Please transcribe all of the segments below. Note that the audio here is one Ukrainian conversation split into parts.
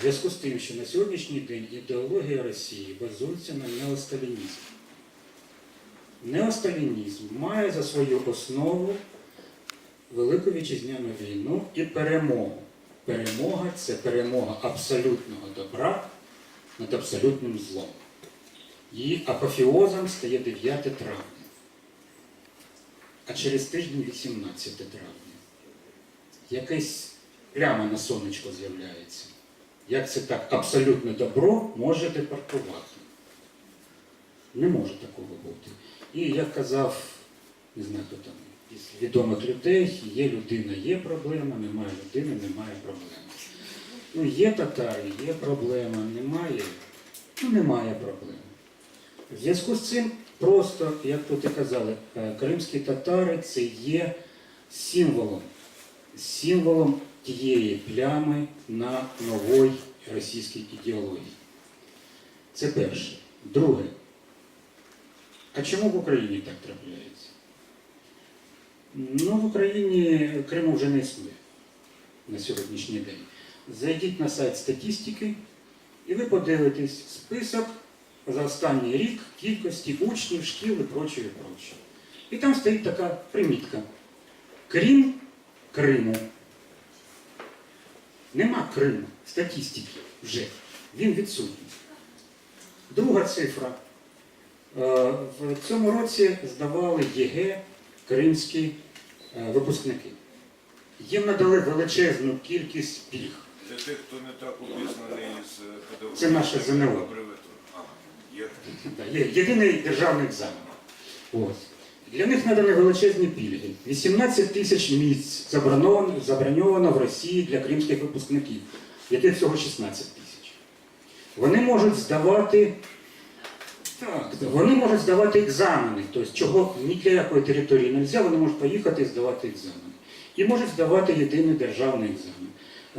в зв'язку з тим, що на сьогоднішній день ідеологія Росії базується на неосталінізмі. Неосталінізм має за свою основу Велику Вітчизняну війну і перемогу. Перемога це перемога абсолютного добра над абсолютним злом. Її апофіозом стає 9 травня, а через тиждень 18 травня. Якась пляма на сонечко з'являється. Як це так абсолютне добро може депортувати? Не може такого бути. І як казав, не знаю, хто там із відомих людей, є людина, є проблема, немає людини, немає проблеми. Ну, є татари, є проблема, немає, ну немає проблеми. В зв'язку з цим просто, як тут і казали, е, кримські татари це є символом, символом тієї плями на новій російській ідеології. Це перше. Друге. А чому в Україні так трапляється? Ну, в Україні Криму вже не існує на сьогоднішній день. Зайдіть на сайт статистики і ви подивитесь список за останній рік кількості учнів, шкіл і прочее, і прочее. І там стоїть така примітка. Крім Криму. Нема Криму в статистики вже. Він відсутній. Друга цифра. Е, В цьому році здавали ЄГЕ кримські е, випускники. Їм надали величезну кількість пільг. Для тих, хто не так обізнаний з педагогічним Це наше ЗНО. єдиний державний екзамен. Ось. Для них надані величезні пільги. 18 тисяч місць забрановано, заброньовано в Росії для кримських випускників, яких всього 16 тисяч. Вони можуть здавати. Так, вони можуть здавати екзамени, тобто чого ні для якої території не можна, вони можуть поїхати і здавати екзамени. І можуть здавати єдиний державний екзамен.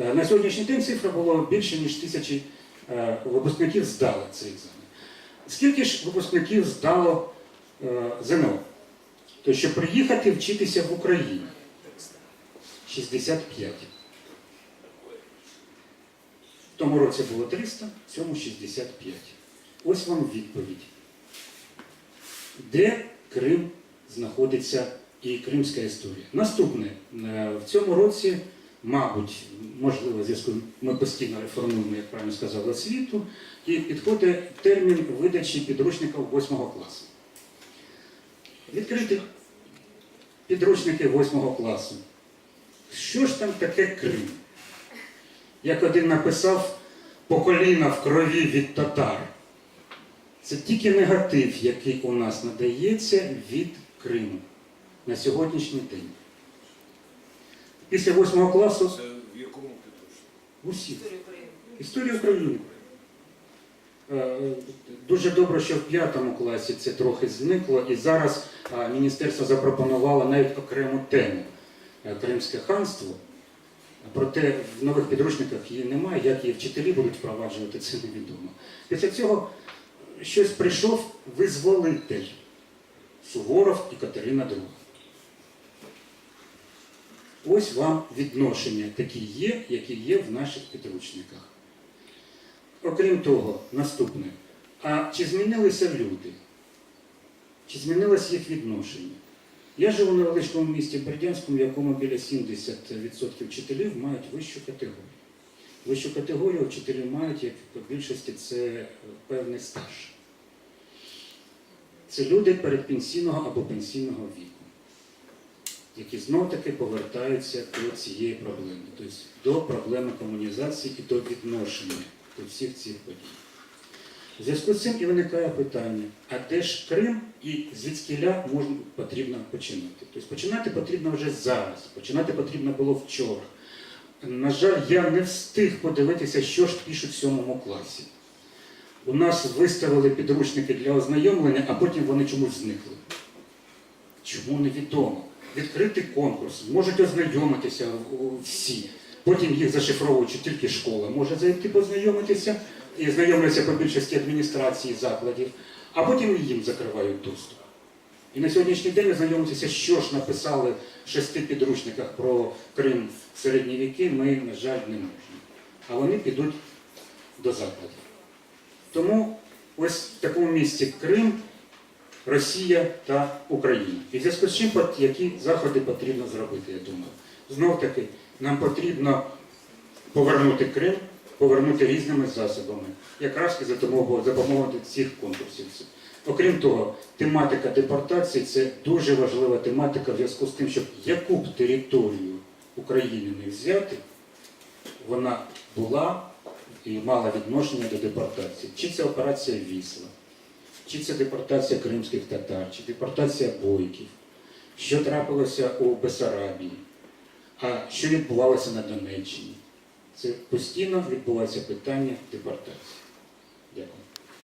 Е, На сьогоднішній день цифра було більше, ніж тисячі е, випускників здали цей екзамен. Скільки ж випускників здало е, ЗНО? Тобто, щоб приїхати вчитися в Україні? 65. В тому році було 300, в цьому 65. Ось вам відповідь. Де Крим знаходиться і Кримська історія? Наступне. Е, В цьому році, мабуть, можливо, в зв'язку ми постійно реформуємо, як правильно сказали, освіту, і підходить термін видачі підручників 8 класу. Відкрити підручники 8 класу. Що ж там таке Крим? Як один написав, по коліна в крові від татар. Це тільки негатив, який у нас надається від Криму на сьогоднішній день. Після 8 класу Це в якому підручнику? усі. Історія України. Е, Дуже добре, що в п'ятому класі це трохи зникло, і зараз е, міністерство запропонувало навіть окрему тему е, Кримське ханство. Проте в нових підручниках її немає, як її вчителі будуть впроваджувати, це невідомо. Після цього щось прийшов визволитель Суворов і Катерина II. Ось вам відношення такі є, які є в наших підручниках. Окрім того, наступне. А чи змінилися люди? Чи змінилось їх відношення? Я живу на величкому місті Бердянському, в якому біля 70% вчителів мають вищу категорію. Вищу категорію вчителі мають, як по більшості, це е, певний стаж. Це люди передпенсійного або пенсійного віку, які знов-таки повертаються до цієї проблеми, тобто до проблеми комунізації і до відношення до всіх цих подій. У зв'язку з цим і виникає питання, а де ж Крим і звідкіля можна потрібно починати? Тобто починати потрібно вже зараз, починати потрібно було вчора. На жаль, я не встиг подивитися, що ж пишуть в сьомому класі. У нас виставили підручники для ознайомлення, а потім вони чомусь зникли. Чому невідомо? Відкритий конкурс, можуть ознайомитися всі. Потім їх зашифровують, що тільки школа може зайти познайомитися і знайомляться по більшості адміністрації закладів, а потім їм закривають доступ. І на сьогоднішній день ознайомитися, що ж написали в шести підручниках про Крим в середні віки, ми, на жаль, не можемо. А вони підуть до закладів. Тому ось в такому місці Крим, Росія та Україна. І в зв'язку з чим які заходи потрібно зробити, я думаю. Знов таки, нам потрібно повернути Крим, повернути різними засобами, якраз і за допомогою, цих конкурсів. Окрім того, тематика депортації це дуже важлива тематика в зв'язку з тим, щоб яку б територію України не взяти, вона була і мала відношення до депортації. Чи це операція Вісла, чи це депортація кримських татар, чи депортація бойків, що трапилося у Бесарабії, а що відбувалося на Донеччині. Це постійно відбувається питання депортації.